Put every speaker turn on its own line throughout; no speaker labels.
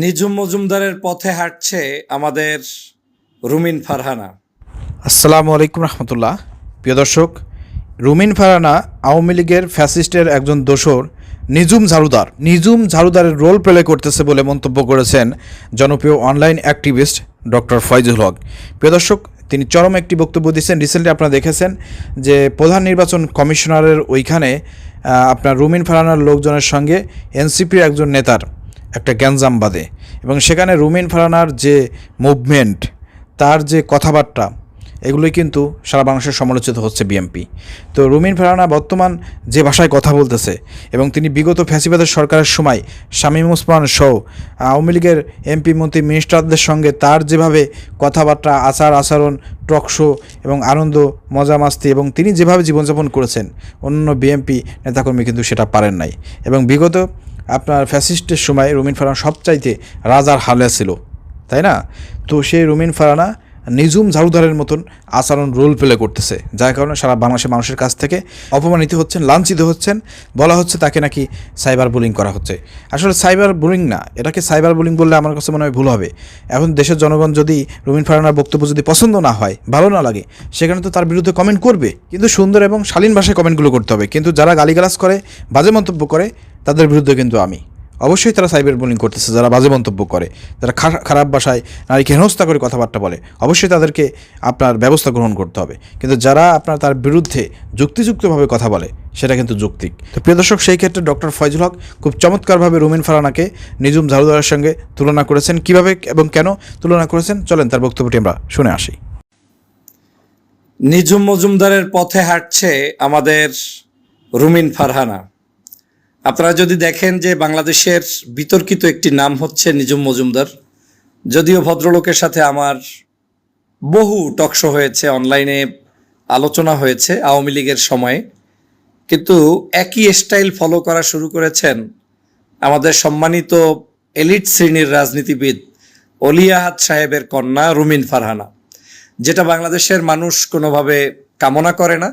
নিজুম মজুমদারের পথে হাঁটছে আমাদের রুমিন ফারহানা।
আসসালামু আলাইকুম রহমতুল্লাহ। প্রিয় দর্শক, রুমিন ফারহানা আওয়ামী লীগের ফ্যাসিস্টের একজন দোসর নিজুম ঝাড়ুদার। নিজুম ঝাড়ুদারের রোল প্লে করতেছে বলে মন্তব্য করেছেন জনপ্রিয় online activist doctor Foyzul Haque. প্রিয় দর্শক, তিনি চরম একটি বক্তব্য দিয়েছেন। রিসেন্টলি আপনারা দেখেছেন যে প্রধান নির্বাচন কমিশনারের ওইখানে আপনার রুমিন ফারানার লোকজনের সঙ্গে এনসিপির একজন নেতার একটা গ্যাঞ্জাম বাদে এবং সেখানে রুমিন ফারানার যে মুভমেন্ট, তার যে কথাবার্তা, এগুলোই কিন্তু সারা বাংলাদেশের সমালোচিত হচ্ছে বিএমপি। তো রুমিন ফারানা বর্তমান যে ভাষায় কথা বলতেছে এবং তিনি বিগত ফ্যাসিবাদের সরকারের সময় শামীম ওসমান সহ আওয়ামী লীগের এমপি, মন্ত্রী, মিনিস্টারদের সঙ্গে তার যেভাবে কথাবার্তা, আচার, আচরণ, টক শো এবং আনন্দ, মজা, মাস্তি এবং তিনি যেভাবে জীবনযাপন করেছেন অন্য বিএমপি নেতাকর্মী কিন্তু সেটা পারেন নাই। এবং বিগত আপনার ফ্যাসিস্টের সময় রুমিন ফারানা সবচাইতে রাজার হালে ছিল, তাই না? তো সেই রুমিন ফারানা নিজুম ঝাড়ুদারের মতন আচরণ রোল প্লে করতেছে, যার কারণে সারা বাংলাদেশের মানুষের কাছ থেকে অপমানিত হচ্ছেন, লাঞ্ছিত হচ্ছেন, বলা হচ্ছে তাকে নাকি সাইবার বুলিং করা হচ্ছে। আসলে সাইবার বুলিং না, এটাকে সাইবার বুলিং বললে আমার কাছে মনে হয় ভুল হবে। এখন দেশের জনগণ যদি রুমিন ফারানার বক্তব্য যদি পছন্দ না হয়, ভালো না লাগে, সেখানে তো তার বিরুদ্ধে কমেন্ট করবে, কিন্তু সুন্দর এবং শালীন ভাষায় কমেন্টগুলো করতে হবে। কিন্তু যারা গালিগালাজ করে, বাজে মন্তব্য করে, তাদের বিরুদ্ধে কিন্তু আমি। অবশ্যই তারা সাইবার বুলিং করতেছে, যারা বাজে মন্তব্য করে, যারা খারাপ ভাষায় নারীকে হেনস্থা করে কথাবার্তা বলে, অবশ্যই তাদেরকে আপনার ব্যবস্থা গ্রহণ করতে হবে। কিন্তু যারা আপনার তার বিরুদ্ধে যুক্তিযুক্তভাবে কথা বলে, সেটা কিন্তু যৌক্তিক। তো প্রিয় দর্শক, সেই ক্ষেত্রে ডক্টর ফয়জুল হক খুব চমৎকারভাবে রুমিন ফারানাকে নিজুম ঝাড়ুদারের সঙ্গে তুলনা করেছেন। কীভাবে এবং কেন তুলনা করেছেন? চলেন তার বক্তব্যটি আমরা শুনে আসি।
নিজুম মজুমদারের পথে হাঁটছে আমাদের রুমিন ফারহানা। আপনারা যদি দেখেন যে বাংলাদেশের বিতর্কিত একটি নাম হচ্ছে নিজুম মজুমদার, যদিও ভদ্রলোকের সাথে আমার বহু টকশো হয়েছে, অনলাইনে আলোচনা হয়েছে আওয়ামী লীগের সময়ে, কিন্তু একই স্টাইল ফলো করা শুরু করেছেন আমাদের সম্মানিত এলিট শ্রেণির রাজনীতিবিদ অলিয়াহাত সাহেবের কন্যা রুমিন ফারহানা, যেটা বাংলাদেশের মানুষ কোনোভাবে কামনা করে না,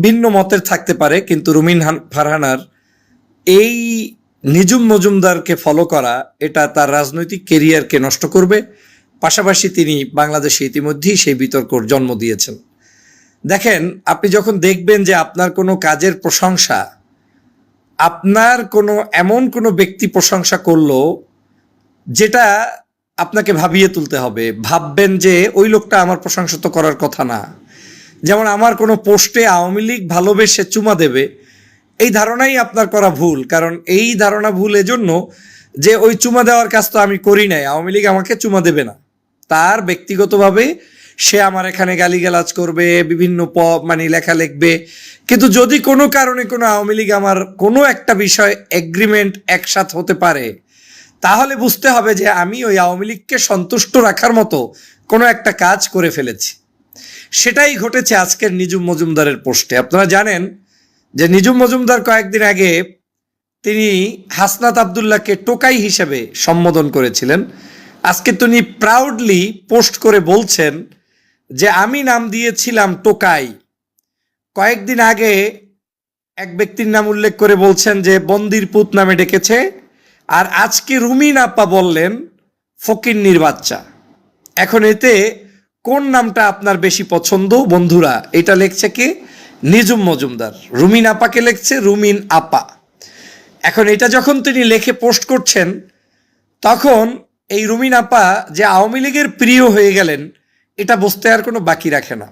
ভিন্ন মতের থাকতে পারে, কিন্তু রুমিন হান- ফারহানার এই নিজুম মজুমদারকে ফলো করা, এটা তার রাজনৈতিক কেরিয়ারকে নষ্ট করবে। পাশাপাশি তিনি বাংলাদেশে ইতিমধ্যেই সেই বিতর্কর জন্ম দিয়েছেন। দেখেন, আপনি যখন দেখবেন যে আপনার কোনো কাজের প্রশংসা, আপনার কোনো, এমন কোনো ব্যক্তি প্রশংসা করল, যেটা আপনাকে ভাবিয়ে তুলতে হবে। ভাববেন যে ওই লোকটা আমার প্রশংসা তো করার কথা না। যেমন আমার কোনো পোস্টে আওয়ামী লীগ ভালোবেসে চুমা দেবে এই ধারণাই আপনার করা ভুল, কারণ এই ধারণা ভুল এজন্য যে ওই চুমা দেওয়ার কাজ তো আমি করি নাই, আওয়ামী লীগ আমাকে চুমা দেবে না। তার ব্যক্তিগতভাবে সে আমার এখানে গালিগালাজ করবে, বিভিন্ন প মানে লেখা লিখবে, কিন্তু যদি কোনো কারণে কোনো আওয়ামী লীগ আমার কোনো একটা বিষয় এগ্রিমেন্ট একসাথ হতে পারে, তাহলে বুঝতে হবে যে আমি ওই আওয়ামী লীগকে সন্তুষ্ট রাখার মতো কোনো একটা কাজ করে ফেলেছি। সেটাই ঘটেছে আজকের নিজুম মজুমদারের পোস্টে। আপনারা জানেন যে নিজুম মজুমদার কয়েকদিন আগে তিনি হাসনাত আবদুল্লাহকে টোকাই হিসেবে সম্বোধন করেছিলেন। আজকে তিনি প্রাউডলি পোস্ট করে বলছেন যে, আমি নাম দিয়েছিলাম টোকাই। কয়েকদিন আগে এক ব্যক্তির নাম উল্লেখ করে বলছেন যে, বন্দির পুত নামে ডেকেছে। আর আজকে রুমিন আপা বললেন ফকিন্নির বাচ্চা। এখন এতে কোন নামটা আপনার বেশি পছন্দ বন্ধুরা, এটা লেখছে কি? নিজুম মজুমদার। রুমিন আপাকে লেখছে রুমিন আপা। এখন এটা যখন তিনি লেখে পোস্ট করছেন, তখন এই রুমিন আপা যে আওয়ামী লীগের প্রিয় হয়ে গেলেন, এটা বুঝতে আর কোনো বাকি রাখে না।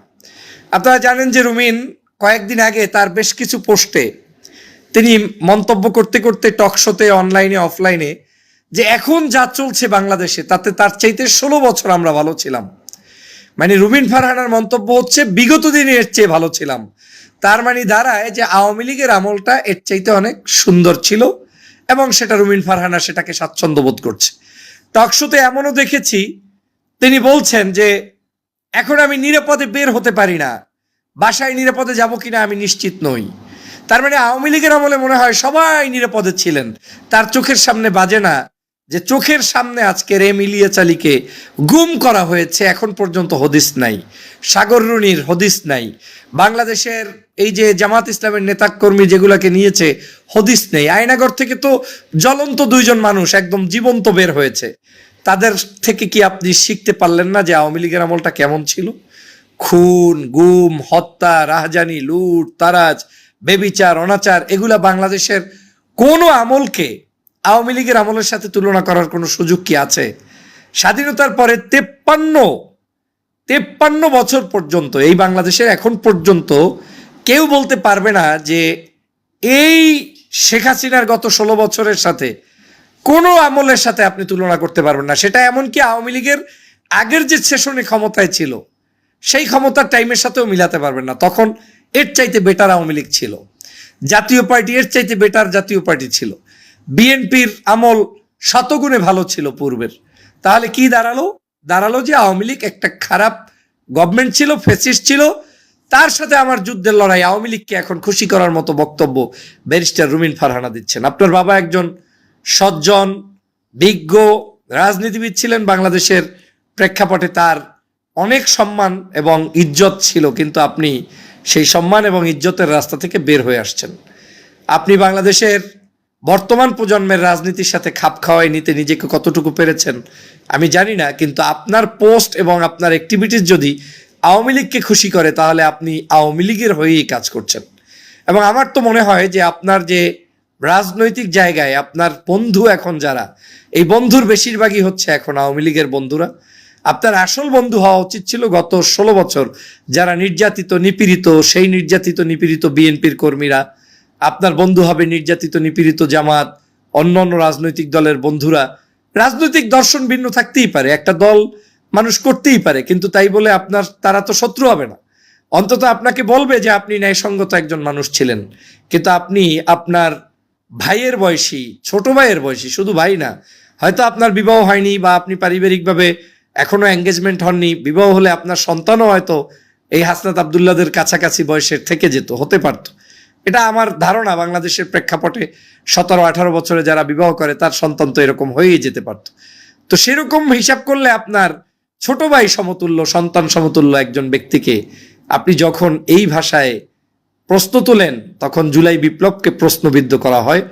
আপনারা জানেন যে রুমিন কয়েকদিন আগে তার বেশ কিছু পোস্টে তিনি মন্তব্য করতে করতে টকশোতে অনলাইনে, অফলাইনে যে এখন যা চলছে বাংলাদেশে, তাতে তার চাইতে ষোলো বছর আমরা ভালো ছিলাম। মানে রুবিন ফারহানার মন্তব্য হচ্ছে, বিগত দিনে এর চেয়ে ভালো ছিলাম। তার মানে দাঁড়ায় যে আওয়ামী লীগের আমলটা এর চাইতে অনেক সুন্দর ছিল এবং সেটা রুমিন ফারহানা সেটাকে স্বাচ্ছন্দ্য বোধ করছে। টকশোতে এমনও দেখেছি, তিনি বলছেন যে, এখন আমি নিরাপদে বের হতে পারি না। বাসায় নিরাপদে যাব কিনা আমি নিশ্চিত নই। তার মানে আওয়ামী লীগের আমলে মনে হয় সবাই নিরাপদে ছিলেন। তার চোখের সামনে বাজে না। যে চোখের সামনে আজকের এম ইলিয়া চালিকে গুম করা হয়েছে, এখন পর্যন্ত হদিস নাই। সাগর রুনির হদিস নাই। বাংলাদেশের এই যে জামাত ইসলামের নেতাকর্মী যেগুলাকে নিয়েছে, হদিস নেই। আয়নাগর থেকে তো জ্বলন্ত দুইজন মানুষ একদম জীবন্ত বের হয়েছে। তাদের থেকে কি আপনি শিখতে পারলেন না যে আওয়ামী লীগের আমলটা কেমন ছিল? খুন, গুম, হত্যা, রাহজানি, লুট, তারাজ, বেবিচার, অনাচার, এগুলা বাংলাদেশের কোনো আমলকে আওয়ামী লীগের আমলের সাথে তুলনা করার কোনো সুযোগ কি আছে? স্বাধীনতার পরে তেপ্পান্ন তেপ্পান্ন বছর পর্যন্ত, এই বাংলাদেশের এখন পর্যন্ত কেউ বলতে পারবে না যে এই শেখ হাসিনার গত ষোলো বছরের সাথে কোনো আমলের সাথে আপনি তুলনা করতে পারবেন না। সেটা এমনকি আওয়ামী লীগের আগের যে সেশনে ক্ষমতায় ছিল, সেই ক্ষমতার টাইমের সাথেও মিলাতে পারবেন না। তখন এর চাইতে বেটার আওয়ামী লীগ ছিল। জাতীয় পার্টি এর চাইতে বেটার জাতীয় পার্টি ছিল। বিএনপির আমল শতগুণে ভালো ছিল পূর্বের। তাহলে কি দাঁড়াল? দাঁড়াল যে আওয়ামী লীগ একটা খারাপ গভর্নমেন্ট ছিল ফেসিস্ট ছিল। তার সাথে আমার যুদ্ধের লড়াই, আওয়ামী লীগকে এখন খুশি করার মতো বক্তব্য ব্যারিস্টার রুমিন ফারহানা দিচ্ছেন। আপনার বাবা একজন সজ্জন, বিজ্ঞ, রাজনীতিবিদ ছিলেন, বাংলাদেশের প্রেক্ষাপটে তার অনেক সম্মান এবং ইজ্জত ছিল, কিন্তু আপনি সেই সম্মান এবং ইজ্জতের রাস্তা থেকে বের হয়ে আসছেন। আপনি বাংলাদেশের বর্তমান প্রজন্মের রাজনীতির সাথে খাপ খাওয়াই নিতে নিজেকে কতটুকু পেরেছেন, আমি জানি না, কিন্তু আপনার পোস্ট এবং আপনার অ্যাক্টিভিটিস যদি আওয়ামী লীগকে খুশি করে, তাহলে আপনি আওয়ামী লীগের হয়েই কাজ করছেন। এবং আমার তো মনে হয় যে আপনার যে রাজনৈতিক জায়গায় আপনার বন্ধু এখন যারা, এই বন্ধুর বেশিরভাগই হচ্ছে এখন আওয়ামী লীগের বন্ধুরা। আপনার আসল বন্ধু হওয়া উচিত ছিল গত ষোলো বছর, যারা নির্যাতিত, নিপীড়িত, সেই নির্যাতিত, নিপীড়িত বিএনপির কর্মীরা। আপনার বন্ধু হবে নির্যাতিত, নিপীড়িত জামাত, অন্য অন্য রাজনৈতিক দলের বন্ধুরা। রাজনৈতিক দর্শন ভিন্ন থাকতেই পারে, একটা দল মানুষ করতেই পারে, কিন্তু তাই বলে আপনার, তারা তো শত্রু হবে না। অন্তত আপনাকে বলবে যে আপনি ন্যায়সঙ্গত একজন মানুষ ছিলেন, কিন্তু আপনি আপনার ভাইয়ের বয়সী, ছোট ভাইয়ের বয়সী, শুধু ভাই না, হয়তো আপনার বিবাহ হয়নি বা আপনি পারিবারিকভাবে এখনও এঙ্গেজমেন্ট হননি, বিবাহ হলে আপনার সন্তানও হয়তো এই হাসনাত আবদুল্লাদের কাছাকাছি বয়সের থেকে যেত, হতে পারতো। এটা আমার ধারণা, বাংলাদেশের প্রেক্ষাপটে সতেরো, আঠারো বছরে যারা বিবাহ করে, তার সন্তান তো এরকম হয়েই যেতে পারতো। তো সেরকম হিসাব করলে আপনার ছোট ভাই সমতুল্য, সন্তান সমতুল্য একজন ব্যক্তিকে আপনি যখন এই ভাষায় প্রশ্ন তোলেন, তখন জুলাই বিপ্লবকে প্রশ্নবিদ্ধ করা হয়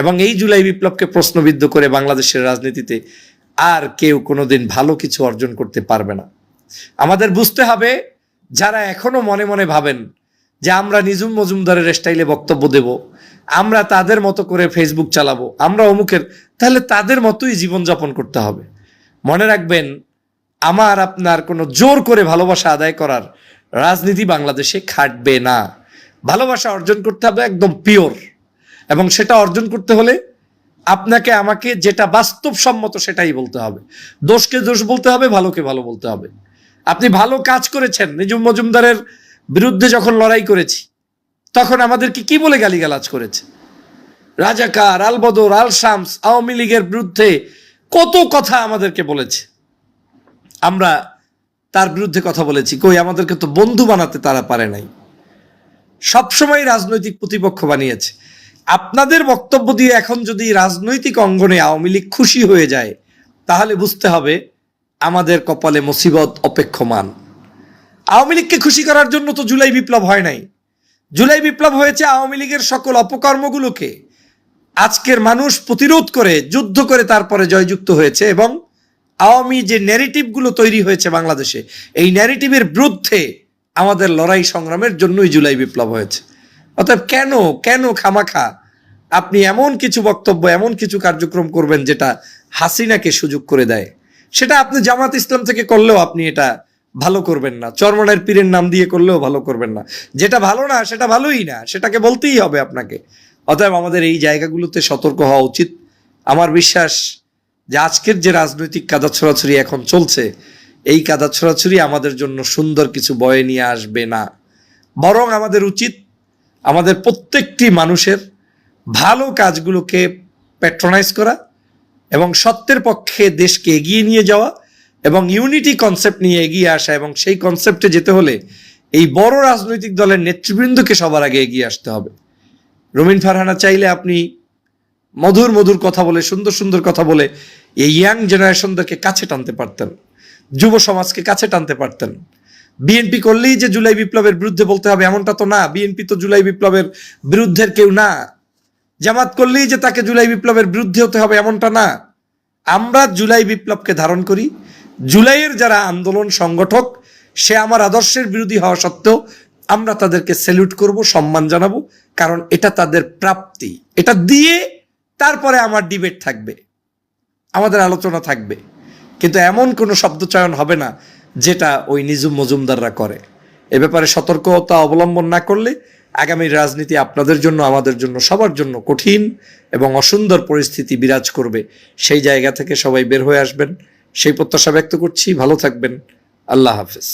এবং এই জুলাই বিপ্লবকে প্রশ্নবিদ্ধ করে বাংলাদেশের রাজনীতিতে আর কেউ কোনোদিন ভালো কিছু অর্জন করতে পারবে না। আমাদের বুঝতে হবে, যারা এখনও মনে মনে ভাবেন যে আমরা নিজুম মজুমদারের স্টাইলে বক্তব্য দেব, আমরা তাদের মতো করে ফেসবুক চালাবো, আমরা অমুকের, তাহলে তাদের মতোই জীবনযাপন করতে হবে। মনে রাখবেন, আমার, আপনার কোনো জোর করে ভালোবাসা আদায় করার রাজনীতি বাংলাদেশে খাটবে না। ভালোবাসা অর্জন করতে হবে একদম পিওর এবং সেটা অর্জন করতে হলে আপনাকে আমাকে যেটা বাস্তবসম্মত সেটাই বলতে হবে। দোষকে দোষ বলতে হবে, ভালোকে ভালো বলতে হবে। আপনি ভালো কাজ করেছেন, নিজুম মজুমদারের বিরুদ্ধে যখন লড়াই করেছি, তখন আমাদেরকে কি বলে গালিগালাজ করেছে? রাজাকার, আলবদর আল শামস আওয়ামী লীগের বিরুদ্ধে কত কথা আমাদেরকে বলেছে। আমরা তার বিরুদ্ধে কথা বলেছি, কই আমাদেরকে তো বন্ধু বানাতে তারা পারে নাই। সবসময় রাজনৈতিক প্রতিপক্ষ বানিয়েছে। আপনাদের বক্তব্য দিয়ে এখন যদি রাজনৈতিক অঙ্গনে আওয়ামী লীগ খুশি হয়ে যায়, তাহলে বুঝতে হবে আমাদের কপালে মুসিবত অপেক্ষমান। আওয়ামী লীগকে খুশি করার জন্য তো জুলাই বিপ্লব হয় নাই। জুলাই বিপ্লব হয়েছে আওয়ামী লীগের সকল অপকর্মগুলোকে আজকের মানুষ প্রতিরোধ করে, যুদ্ধ করে তারপরে জয়যুক্ত হয়েছে এবং আওয়ামী যে ন্যারেটিভগুলো তৈরি হয়েছে বাংলাদেশে, এই ন্যারেটিভের বিরুদ্ধে আমাদের লড়াই সংগ্রামের জন্যই জুলাই বিপ্লব হয়েছে। অতএব কেন কেন খামাখা? আপনি এমন কিছু বক্তব্য, এমন কিছু কার্যক্রম করবেন যেটা হাসিনাকে সুযোগ করে দেয়। সেটা আপনি জামাত ইসলাম থেকে করলেও আপনি এটা ভালো করবেন না। চরমনের পীরের নাম দিয়ে করলেও ভালো করবেন না। যেটা ভালো না, সেটা ভালোই না। সেটাকে বলতেই হবে আপনাকে। অতএব আমাদের এই জায়গাগুলোতে সতর্ক হওয়া উচিত। আমার বিশ্বাস যে আজকের যে রাজনৈতিক কাদা ছড়াছড়ি এখন চলছে, এই কাদা ছড়াছড়ি আমাদের জন্য সুন্দর কিছু বয়ে নিয়ে আসবে না। বরং আমাদের উচিত আমাদের প্রত্যেকটি মানুষের ভালো কাজগুলোকে প্যাট্রোনাইজ করা এবং সত্যের পক্ষে দেশকে এগিয়ে নিয়ে যাওয়া এবং ইউনিটি কনসেপ্ট নিয়ে এগিয়ে আসা এবং সেই কনসেপ্টে যেতে হলে এই বড় রাজনৈতিক দলের নেতৃবৃন্দকে সবার আগে এগিয়ে আসতে হবে। রমিন ফারহানা চাইলে আপনি মধুর মধুর কথা বলে, সুন্দর সুন্দর কথা বলে এই ইয়াং জেনারেশনদেরকে কাছে টানতে পারতেন, যুব সমাজকে কাছে টানতে পারতেন। বিএনপি করলেই যে জুলাই বিপ্লবের বিরুদ্ধে বলতে হবে এমনটা তো না বিএনপি তো জুলাই বিপ্লবের বিরুদ্ধের কেউ না। জামাত করলেই যে তাকে জুলাই বিপ্লবের বিরুদ্ধে হতে হবে এমনটা না। আমরা জুলাই বিপ্লবকে ধারণ করি জুলাইয়ের যারা আন্দোলন সংগঠক, সে আমার আদর্শের বিরোধী হওয়া সত্ত্বেও আমরা তাদেরকে স্যালুট করব, সম্মান জানাব, কারণ এটা তাদের প্রাপ্তি। এটা দিয়ে তারপরে আমার ডিবেট থাকবে, আমাদের আলোচনা থাকবে। কিন্তু এমন কোনো শব্দচয়ন হবে না যেটা ওই নিজুম মজুমদাররা করে। এ ব্যাপারে সতর্কতা অবলম্বন না করলে আগামী রাজনীতি আপনাদের জন্য, আমাদের জন্য, সবার জন্য কঠিন এবং অসুন্দর পরিস্থিতি বিরাজ করবে। সেই জায়গা থেকে সবাই বের হয়ে আসবেন। সেই প্রত্যাশা ব্যক্ত করছি। ভালো থাকবেন। আল্লাহ হাফেজ।